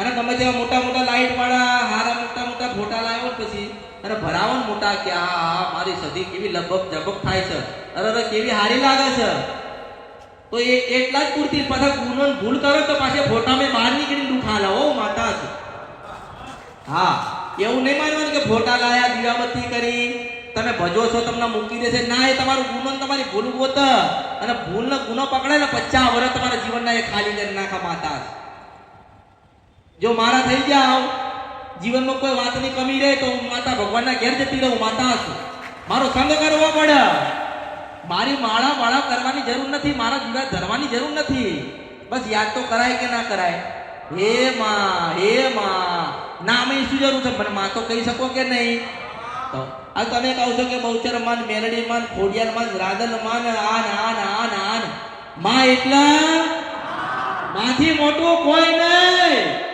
અને તમે જેવા મોટા મોટા લાઈટ વાળા, હારા મોટા મોટા ફોટા લાવ્યો પછી અને ભરાવો ને મોટા કે, આ આ, મારી સદી કેવી લગભગ ઝબક થાય છે. અરે કેવી હારી લાગે છે. તો એ એટલા જ પૂરતી પાછા ગુનો ભૂલ કરો તો પાછા ફોટામાં બહાર નીકળી દુખા લાવો માતા. છે હા, એવું નહીં માનવાનું કે ફોટા લાયા, દીવાબત્તી કરી, તમે ભજો છો, તમને મૂકી દેશે. ના, એ તમારું ગુનો તમારી ભૂલ ગોત. અને ભૂલ ને ગુનો પકડે ને પચાસ વર્ષ તમારા જીવનના એ ખાલી કરી નાખા માતા છે. જો મારા થઈ જાવ જીવનમાં કોઈ વાતની કમી રહે તો હું માતા ભગવાનના ઘેર જતી રહું, માતા છું મારો સંગ કરવો પડે. મારી માળા માળા કરવાની જરૂર નથી, મારા જીવા ધરવાની જરૂર નથી. બસ યાદ તો કરાય કે ના કરાય? હે માં હે માં, નામે શું જરૂર છે? મને માં તો કહી શકો કે નહીં? તો આ તમે કહો છો કે બહુચર માન મેલડી માન, ખોડિયાર માન, રાધન માન, આન આન આન આન. માં એટલા? માથી મોટું કોઈ નહીં.